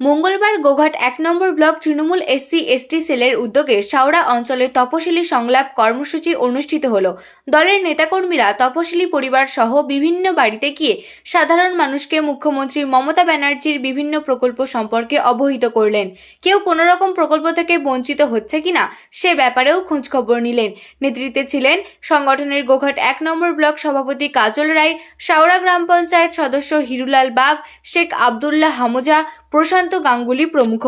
মঙ্গলবার গোঘাট এক নম্বর block Trinamool SC, ST সেলের উদ্যোগে শাওড়া অঞ্চলে তপশিলি সংলাপ কর্মসূচি অনুষ্ঠিত হল। দলের নেতাকর্মীরা তপশিলি পরিবার সহ বিভিন্ন বাড়িতে গিয়ে সাধারণ মানুষকে মুখ্যমন্ত্রী মমতা ব্যানার্জির বিভিন্ন প্রকল্প সম্পর্কে অবহিত করলেন। কেউ কোনো রকম প্রকল্প থেকে বঞ্চিত হচ্ছে কিনা সে ব্যাপারেও খোঁজখবর নিলেন। নেতৃত্বে ছিলেন সংগঠনের গোঘাট এক নম্বর ব্লক সভাপতি কাজল রায়, শাওড়া গ্রাম পঞ্চায়েত সদস্য হিরুলাল বাগ, শেখ আবদুল্লাহ হামজা, প্রশান্ত গাঙ্গুলি প্রমুখ।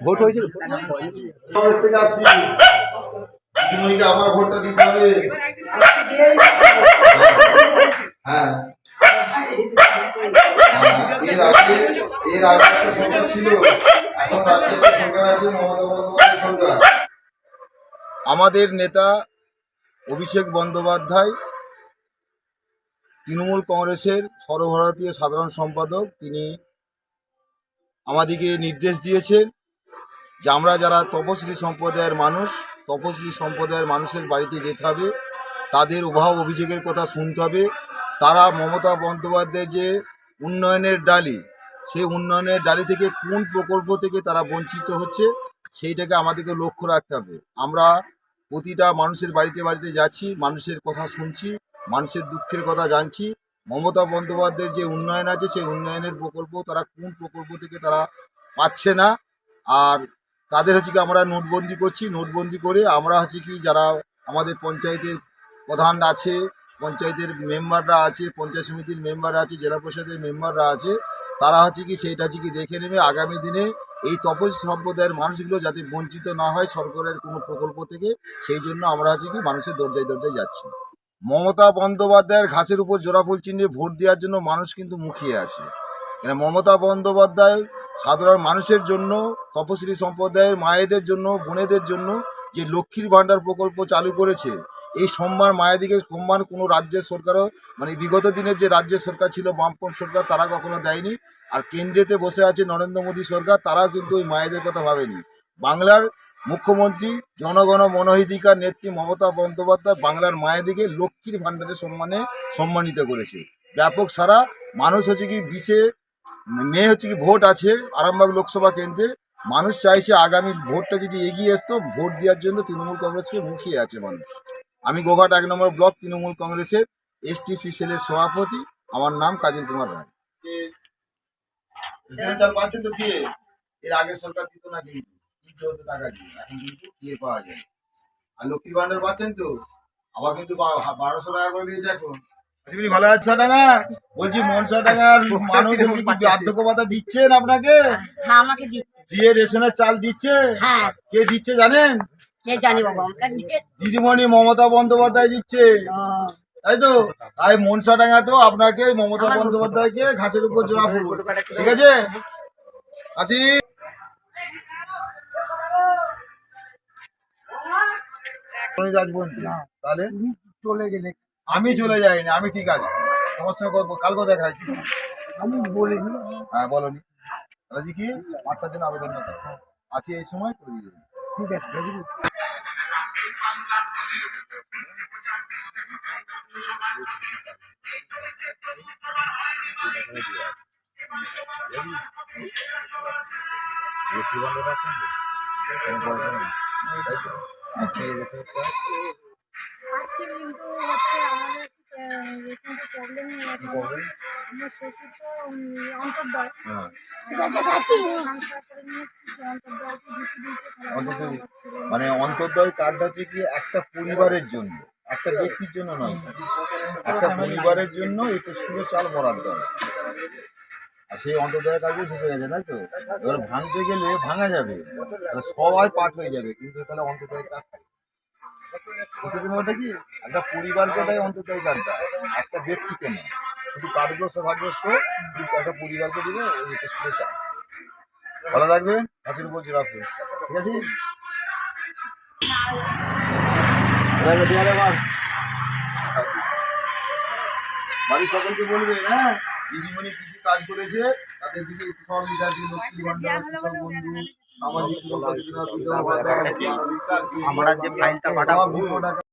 ভোট হয়েছিল আমার ভোটটা দিতে হবে। হ্যাঁ। হ্যাঁ, এর আগে এর আগে একটা সরকার ছিল। এখন রাজ্যে একটা সরকার আছে মমতা বন্দ্যোপাধ্যায় সরকার। আমাদের নেতা অভিষেক বন্দ্যোপাধ্যায় তৃণমূল কংগ্রেসের সর্বভারতীয় সাধারণ সম্পাদক তিনি আমাদেরকে নির্দেশ দিয়েছেন যে আমরা যারা তপশিলি সম্প্রদায়ের মানুষ, তপশিলি সম্প্রদায়ের মানুষের বাড়িতে যেতে হবে, তাদের অভাব অভিযোগের কথা শুনতে হবে। তারা মমতা বন্দ্যোপাধ্যায়ের যে উন্নয়নের ডালি, সেই উন্নয়নের ডালি থেকে কোন প্রকল্প থেকে তারা বঞ্চিত হচ্ছে, সেইটাকে আমাদেরকে লক্ষ্য রাখতে হবে। আমরা প্রতিটা মানুষের বাড়িতে বাড়িতে যাচ্ছি, মানুষের কথা শুনছি। মানুষের দুঃখের কথা জানছি। মমতা বন্দ্যোপাধ্যায়ের যে উন্নয়ন আছে, সেই উন্নয়নের প্রকল্প তারা কোন প্রকল্প থেকে তারা পাচ্ছে না? আর তাদের হচ্ছে কি আমরা নোটবন্দি করছি। নোটবন্দি করে আমরা হচ্ছে কি যারা আমাদের পঞ্চায়েতের প্রধান আছে, পঞ্চায়েতের মেম্বাররা আছে, পঞ্চায়েত সমিতির মেম্বার আছে, জেলা পরিষদের মেম্বাররা আছে, তারা হচ্ছে কি সেইটা হচ্ছে কি দেখে নেবে। আগামী দিনে এই তপসী সম্প্রদায়ের মানুষগুলো যাতে বঞ্চিত না হয় সরকারের কোনো প্রকল্প থেকে, সেই জন্য আমরা হচ্ছে কি মানুষের দরজায় দরজায় যাচ্ছি। মমতা বন্দ্যোপাধ্যায়ের ঘাসের উপর জোড়াফুল চিহ্নে ভোট দেওয়ার জন্য মানুষ কিন্তু মুখিয়ে আছে। এখানে মমতা বন্দ্যোপাধ্যায় সাধারণ মানুষের জন্য তপশিলি সম্প্রদায়ের মায়েদের জন্য, বোনেদের জন্য যে লক্ষ্মীর ভাণ্ডার প্রকল্প চালু করেছে, এই সম্মান মায়েদিকে সম্মান কোনো রাজ্যের সরকারও মানে বিগত দিনের যে রাজ্যের সরকার ছিল, বামপন্থ সরকার, তারা কখনো দেয়নি। আর কেন্দ্রেতে বসে আছে নরেন্দ্র মোদী সরকার, তারাও কিন্তু ওই মায়েদের কথা ভাবেনি। বাংলার মুখ্যমন্ত্রী, জনগণ মনোহিদিকার নেত্রী মমতা বন্দ্যোপাধ্যায় বাংলার মায়েদিকে লক্ষ্মীর ভাণ্ডারের সম্মানে সম্মানিত করেছে। ব্যাপক সারা মানুষ হচ্ছে কি বিশে মেয়ে হচ্ছে কি ভোট আছে আরামবাগ লোকসভা কেন্দ্রে। মানুষ চাইছে আগামী ভোটটা যদি এগিয়ে আসতো, ভোট দেওয়ার জন্য তৃণমূল কংগ্রেসকে মুখিয়ে আছে মানুষ। আমি গোঘাট এক নম্বর ব্লক তৃণমূল কংগ্রেসের এসটিসি সেলের সভাপতি, আমার নাম কাজল কুমার রায়। এর আগে সরকার দিত না কিন্তু। কি টাকা দিয়ে এখন কিন্তু দিয়ে পাওয়া যায় আর লক্ষ্মীর ভান্ডার পাচ্ছেন তো? আবার কিন্তু বারোশো টাকা করে দিয়েছে এখন। তুমি ভালো আছো টাকা বলছি মনসা টাকার মানুষ কি বার্ধক্য ভাতা দিচ্ছেন আপনাকে? হ্যাঁ আমাকে দিয়ে রেশনের চাল দিচ্ছে? হ্যাঁ। কে দিচ্ছে জানেন? দিদিমণি মমতা বন্দ্যোপাধ্যায় দিচ্ছে। তাই তো? তাই মনসা টাকা তো আপনাকে মমতা বন্দ্যোপাধ্যায়কে ঘাসের উপর জোড়া ফুল। ঠিক আছে? আসি। তাহলে? চলে গেলে। আমি চলে যাইনি আমি ঠিক আছে। তোমার সঙ্গে কথা- কালকে দেখা হয়েছিল আমি বলিনি। হ্যাঁ বলনি। দাদাজি কি? আটটার জন্য আবেদন করতে আছি এই সময় করে দিয়ে ঠিক আছে। বুঝলি? কিন্তু হচ্ছে আমাদের প্রবলেম হয়ে গেছে। আমার শ্বশুর তো অন্তর্দয়। মানে অন্তর্দয় কার্ডটা হচ্ছে কি একটা পরিবারের জন্য একটা ব্যক্তির জন্য নয় একটা পরিবারের জন্য একটু স্কুলের চাল বরাদ্দ। আর সেই অন্তর্দয় কাজে ঢুকে গেছে, তাই তো? এবার ভাঙতে গেলে ভাঙা যাবে তাহলে সবাই পাঠ হয়ে যাবে, কিন্তু তাহলে অন্তর্দয় কাজ বুঝতে ওটা কি? একটা পরিবারকে দেয় অন্তর্দয় কার্ডটা একটা ব্যক্তিকে নয় শুধু কার্ডগ্রস্ত ভাগ্যস্ত কিন্তু একটা পরিবারকে একটা স্কুলের চাল ভালো থাকবেন গাছের উপর রাখবে ঠিক আছে? বাড়ির সকলকে বলবে হ্যাঁ? দিদিমণি কি কি কাজ করেছে? তাদের দিকে সব বিচার মুক্তি লক্ষ্মী ভান্ডার কৃষক বন্ধু সামাজিক সুরক্ষা যোজনা আমরা যে ফাইলটা পাঠাবো। সব